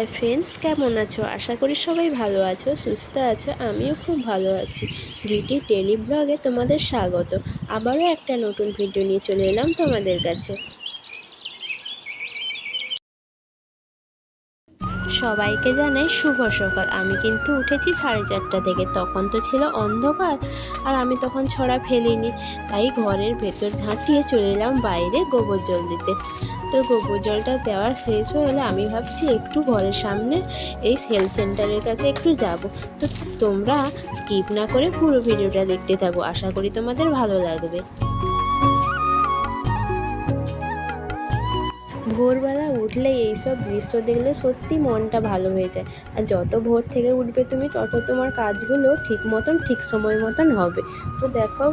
Hi friends কেমন আছো? আশা করি সবাই ভালো আছো, সুস্থ আছো, আমিও খুব ভালো আছি। ভিটি টেলি ব্লগে তোমাদের স্বাগত। আবারও একটা নতুন ভিডিও নিয়ে চলে এলাম তোমাদের কাছে। সবাইকে জানাই শুভ সকাল। আমি কিন্তু উঠেছি সাড়ে চারটা থেকে। তখন তো ছিল অন্ধকার আর আমি তখন ছড়া ফেলিনি। তাই ঘরের ভেতর ঝাঁটিয়ে চলে এলাম বাইরে গোবর জল দিতে। তো গোবর জলটা দেওয়া শেষ হয়ে গেলে আমি ভাবছি, একটু ঘরের সামনে এই হেলথ সেন্টারের কাছে একটু যাব। তো তোমরা স্কিপ না করে পুরো ভিডিওটা দেখতে থাকো। আশা করি তোমাদের ভালো লাগবে। ভোরবেলা উঠলে এইসব দৃশ্য দেখলে সত্যি মনটা ভালো হয়ে যায়। আর যত ভোর থেকে উঠবে তুমি, তত তোমার কাজগুলো ঠিক মতন, ঠিক সময় মতন হবে। তো দেখো,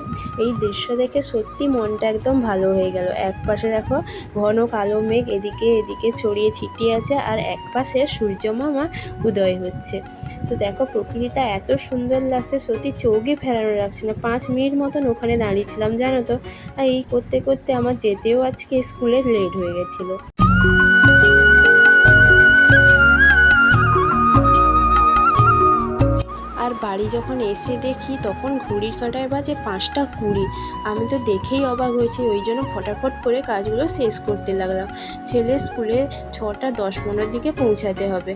এই দৃশ্য দেখে সত্যি মনটা একদম ভালো হয়ে গেল। এক পাশে দেখো, ঘন কালো মেঘ, এদিকে এদিকে ছড়িয়ে ছিটিয়ে আছে আর এক পাশে সূর্য মামা উদয় হচ্ছে। তো দেখো, প্রকৃতিটা এত সুন্দর লাগছে, সত্যি চোখে ফেরানো লাগছে না। পাঁচ মিনিট মতন ওখানে দাঁড়িয়েছিলাম জানো তো। আর এই করতে করতে আমার যেতেও আজকে স্কুলে লেট হয়ে গেছিল। বাড়ি যখন এসে দেখি, তখন ঘড়ির কাঁটায় বাজে পাঁচটা কুড়ি। আমি তো দেখেই অবাক হয়েছি, ওই জন্য ফটাফট করে কাজগুলো শেষ করতে লাগলাম। ছেলে স্কুলে ছটা দশ পনেরোর দিকে পৌঁছাতে হবে।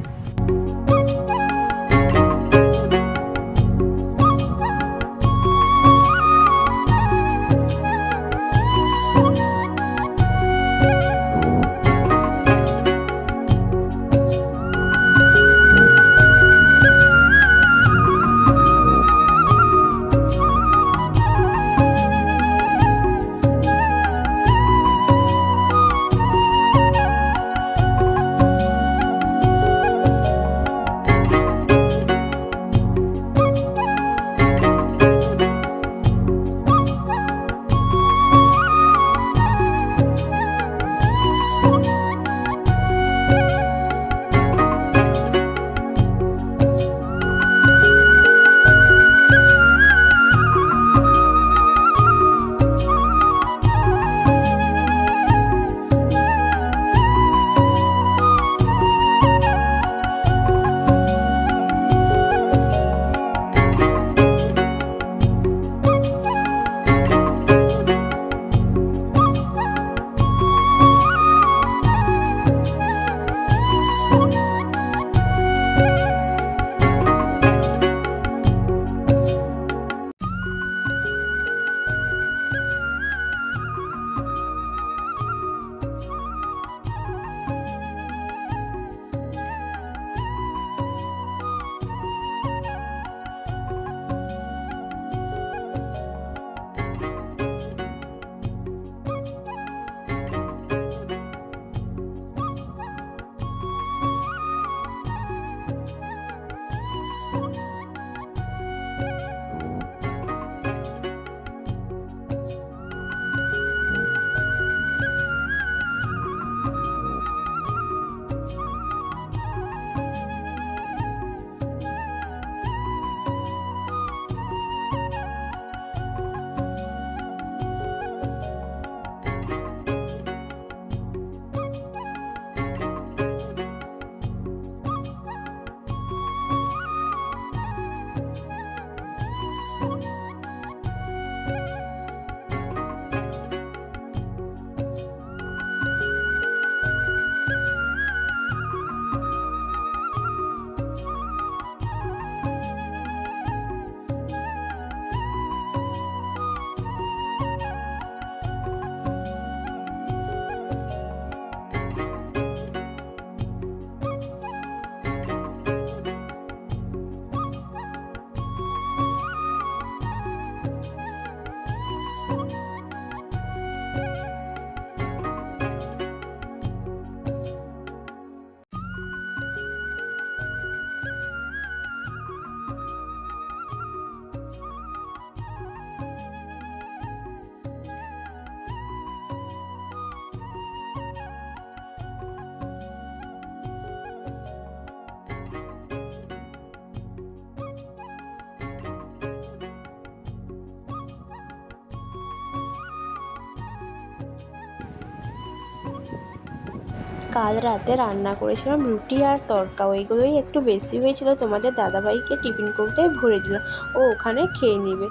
কাল রাতে রান্না করেছিলাম, রুটি আর তরকা। ওইগুলোই একটু বেশি হয়েছিল, তোমাদের দাদাভাইকে টিফিন করতে ভরে দিলাম ও ওখানে খেয়ে নেবে।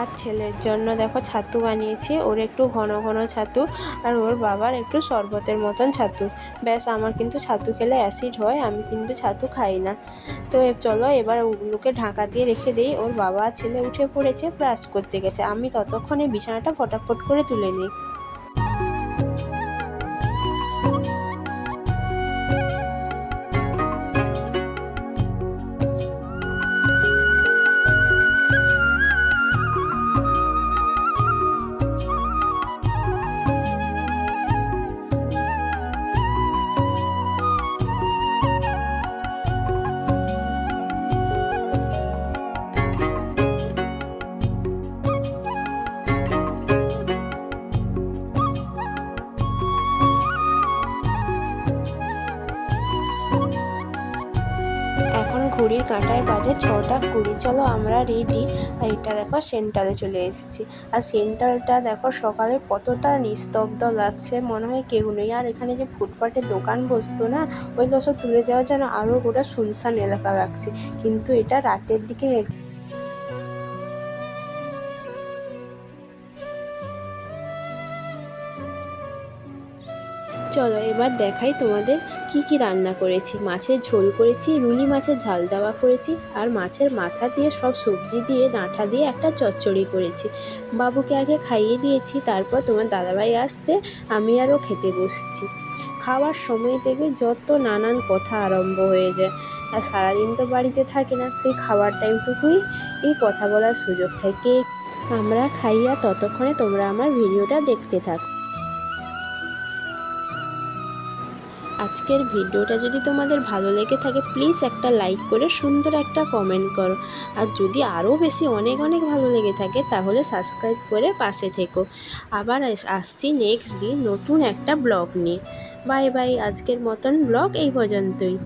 আর ছেলের জন্য দেখো ছাতু বানিয়েছি, ওর একটু ঘন ঘন ছাতু আর ওর বাবার একটু শরবতের মতন ছাতু। ব্যাস, আমার কিন্তু ছাতু খেলে অ্যাসিড হয়, আমি কিন্তু ছাতু খাই না। তো চলো, এবার ওগুলোকে ঢাকা দিয়ে রেখে দিই। ওর বাবা ছেলে উঠে পড়েছে, ব্রাশ করতে গেছে। আমি ততক্ষণে বিছানাটা ফটাফট করে তুলে নিই। ঘড়ির কাঁটায় বাজে ছটা কুড়ি। চলো আমরা রেডি আর এটা দেখো সেন্ট্রালে চলে এসেছি। আর সেন্ট্রালটা দেখো, সকালে কতটা নিস্তব্ধ লাগছে। মনে হয় কেউ নেই। আর এখানে যে ফুটপাতে দোকান বসতো না, ওই দশ তুলে যাওয়ার জন্য আরও গোটা শুনশান এলাকা লাগছে। কিন্তু এটা রাতের দিকে চলো এবার দেখাই তোমাদের কি কি রান্না করেছি। মাছের ঝোল করেছি রুলি মাছের ঝাল দেওয়া করেছি আর মাছের মাথা দিয়ে সব সবজি দিয়ে ডাঁটা দিয়ে একটা চচ্চড়ি করেছি। বাবুকে আগে খাইয়ে দিয়েছি, তারপর তোমার দাদাভাই আসতে আমি আরও খেতে বসছি। খাওয়ার সময় দেখবে যত নানান কথা আরম্ভ হয়ে যায়। আর সারাদিন তো বাড়িতে থাকে না, সেই খাওয়ার টাইমটুকুই এই কথা বলার সুযোগ থাকে। আমরা খাইয়া ততক্ষণে তোমরা আমার ভিডিওটা দেখতে থাকো। আজকের ভিডিওটা যদি তোমাদের ভালো লেগে থাকে প্লিজ একটা লাইক করে সুন্দর একটা কমেন্ট করো। আর যদি আরও বেশি অনেক অনেক ভালো লেগে থাকে, তাহলে সাবস্ক্রাইব করে পাশে থেকো। আবার আসছি নেক্সট দিন নতুন একটা ব্লগ নিয়ে। বাই বাই আজকের মতন ব্লগ এই পর্যন্তই।